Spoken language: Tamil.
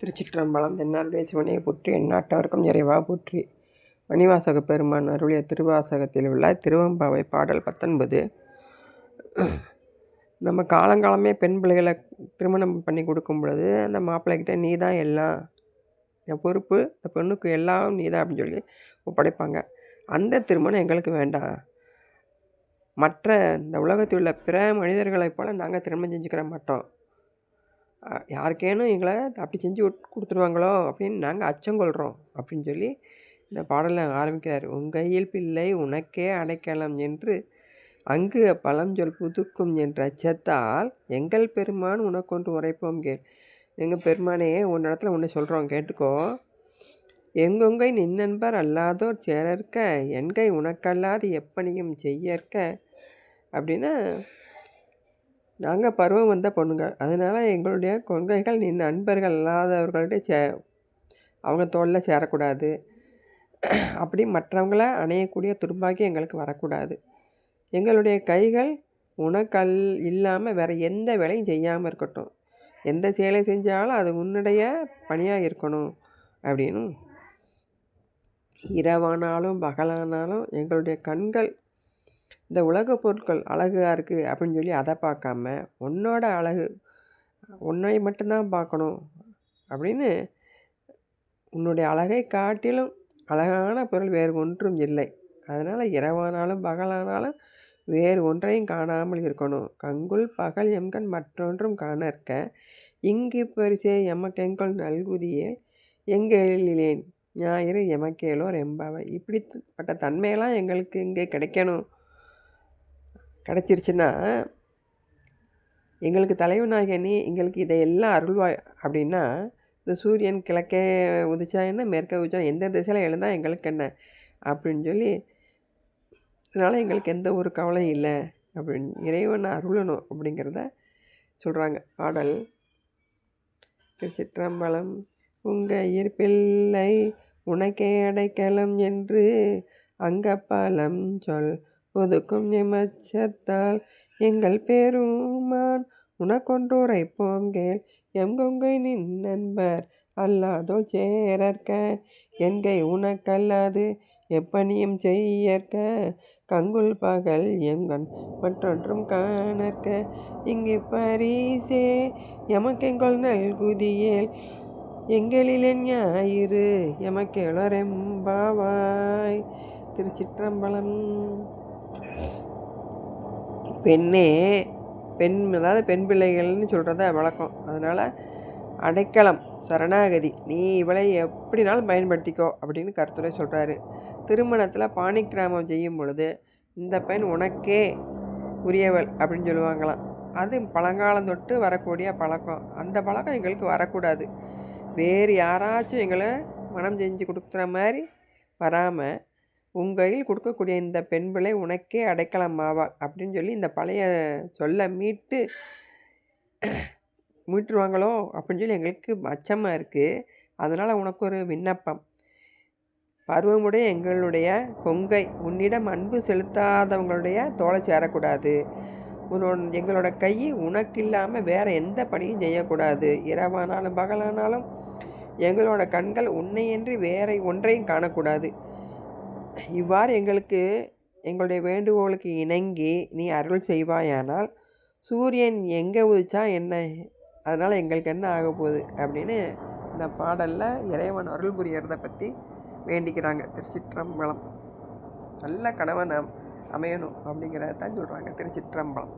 திருச்சிற்றம்பலம் தென்னாருடைய சிவனையை போற்றி எந்நாட்டவர்க்கும் நிறைவாக போற்றி. மணிவாசக பெருமான் அருளிய திருவாசகத்தில் உள்ள திருவம்பாவை பாடல் பத்தொன்பது. நம்ம காலங்காலமே பெண் பிள்ளைகளை திருமணம் பண்ணி கொடுக்கும் பொழுது அந்த மாப்பிள்ளைகிட்ட நீ தான் எல்லாம் என் பொறுப்பு இந்த பெண்ணுக்கு எல்லாம் நீ தான் அப்படின்னு சொல்லி ஒப்படைப்பாங்க. அந்த திருமணம் எங்களுக்கு வேண்டாம். மற்ற இந்த உலகத்தில் உள்ள பிற மனிதர்களைப் போல் நாங்கள் திருமணம் செஞ்சுக்கிற மாட்டோம். யாருக்கேனும் எங்களை அப்படி செஞ்சு கொடுத்துருவாங்களோ அப்படின்னு நாங்கள் அச்சம் கொள்கிறோம் அப்படின்னு சொல்லி இந்த பாடலை ஆரம்பிக்கிறார். உங்கையில் பிள்ளை உனக்கே அடைக்கலம் என்று அங்கு பழஞ்சொல் புதுக்கும் என்ற அச்சத்தால் எங்கள் பெருமான் உனக்கொன்று உரைப்போம் கே எங்கள் பெருமானே உன் இடத்துல ஒன்று சொல்கிறோம் கேட்டுக்கோ. எங்கொங்கை நின்னன்பர் அல்லாதோர் சேரற்க என்கை உனக்கல்லாது எப்பணியும் செய்யற்க அப்படின்னா நாங்கள் பருவம் வந்த பொண்ணுங்க. அதனால் எங்களுடைய கொள்கைகள் நின் நண்பர்கள் இல்லாதவர்கள்ட்ட சே அவங்க தோளில் சேரக்கூடாது. அப்படி மற்றவங்கள அணையக்கூடிய துர்பாக்கியம் எங்களுக்கு வரக்கூடாது. எங்களுடைய கைகள் உனக்கல் இல்லாமல் வேறு எந்த வேலையும் செய்யாமல் இருக்கட்டும். எந்த செயலை செஞ்சாலும் அது உன்னுடைய பணியாக இருக்கணும் அப்படின்னு. இரவானாலும் பகலானாலும் எங்களுடைய கண்கள் இந்த உலக பொருட்கள் அழகாக இருக்குது அப்படின்னு சொல்லி அதை பார்க்காம உன்னோட அழகு உன்னை மட்டும்தான் பார்க்கணும் அப்படின்னு உன்னுடைய அழகை காட்டிலும் அழகான பொருள் வேறு ஒன்றும் இல்லை. அதனால் இரவானாலும் பகலானாலும் வேறு ஒன்றையும் காணாமல் இருக்கணும். கங்குல் பகல் எம்கண் மற்றொன்றும் காண இருக்க இங்கு பரிசே எமக்கெங்கொள் நல்குதியே. எங்கெழிலேன் ஞாயிறு எமக்கேலோ எம்பாவை இப்படிப்பட்ட தன்மையெல்லாம் எங்களுக்கு இங்கே கிடைக்கணும். கிடச்சிருச்சுன்னா எங்களுக்கு தலைவனாகினி எங்களுக்கு இதையெல்லாம் அருள்வாய் அப்படின்னா இந்த சூரியன் கிழக்கே உதிச்சா என்ன மேற்கே உதிச்சா எந்த திசையில் எழுந்தால் எங்களுக்கு என்ன அப்படின்னு சொல்லி இதனால் எங்களுக்கு எந்த ஒரு கவலையும் இல்லை அப்படின்னு இறைவனை அருளணும் அப்படிங்கிறத சொல்கிறாங்க பாடல் திருச்சிற்றம்பலம் உங்கள் ஈர்ப்பில்லை உனக்கே அடைக்கலம் என்று அங்கப்பலம் சொல். ஒதுக்கும் எமச்சத்தால் எங்கள் பெருமான் உனக்கொன்றுரைப்போம் கேள். எம் கொங்கை நின் நண்பர் அல்லாதோ சேரற்க. என்கை உனக்கல்லாது எப்பணியும் செய்யற்க. கங்குல் பகல் எங்கன் மற்றொன்றும் காணற்க. இங்கு பரிசே எமக்கெங்கொள் நல்குதியேல். எங்களிலே ஞாயிறு எமக்கேளரெம்பாவாய் திருச்சிற்றம்பலம் பெண்ணே பெண் அதாவது பெண் பிள்ளைகள்னு சொல்கிறத வழக்கம். அதனால் அடைக்கலம் சரணாகதி நீ இவளை எப்படினாலும் பயன்படுத்திக்கோ அப்படின்னு கருத்துரை சொல்கிறாரு திருமணத்தில் பாணிக்கிராமம் செய்யும் பொழுது இந்த பெண் உனக்கே உரியவள் அப்படின்னு சொல்லுவாங்களாம். அது பழங்காலம் தொட்டு வரக்கூடிய பழக்கம். அந்த பழக்கம் எங்களுக்கு வரக்கூடாது. வேறு யாராச்சும் எங்களை மனம் செஞ்சு கொடுக்குற மாதிரி வராமல் உங்கையில் கொடுக்கக்கூடிய இந்த பெண் பிள்ளை உனக்கே அடைக்கலம் ஆவாள் அப்படின்னு சொல்லி இந்த பழைய சொல்ல மீட்டு மீட்டுருவாங்களோ அப்படின்னு சொல்லி எங்களுக்கு அச்சமாக இருக்குது அதனால் உனக்கு ஒரு விண்ணப்பம். பருவமுடைய எங்களுடைய கொங்கை. உன்னிடம் அன்பு செலுத்தாதவங்களுடைய தோலை சேரக்கூடாது. உன்னோட எங்களோட கை உனக்கு இல்லாமல் வேறு எந்த பணியும் செய்யக்கூடாது. இரவானாலும் பகலானாலும் எங்களோட கண்கள் உன்னையன்றி வேற ஒன்றையும் காணக்கூடாது. இவ்வாறு எங்களுக்கு எங்களுடைய வேண்டுகோளுக்கு இணங்கி நீ அருள் செய்வாயானால் சூரியன் எங்கே உதிச்சா என்ன? அதனால் எங்களுக்கு என்ன ஆக போகுது? அப்படின்னு இந்த பாடலில் இறைவன் அருள் புரியறதை பற்றி வேண்டிக்கிறாங்க. திருச்சிற்றம்பலம். நல்ல கணவன் அமையணும் அப்படிங்கிறத தான் சொல்கிறாங்க திருச்சிற்றம்பலம்.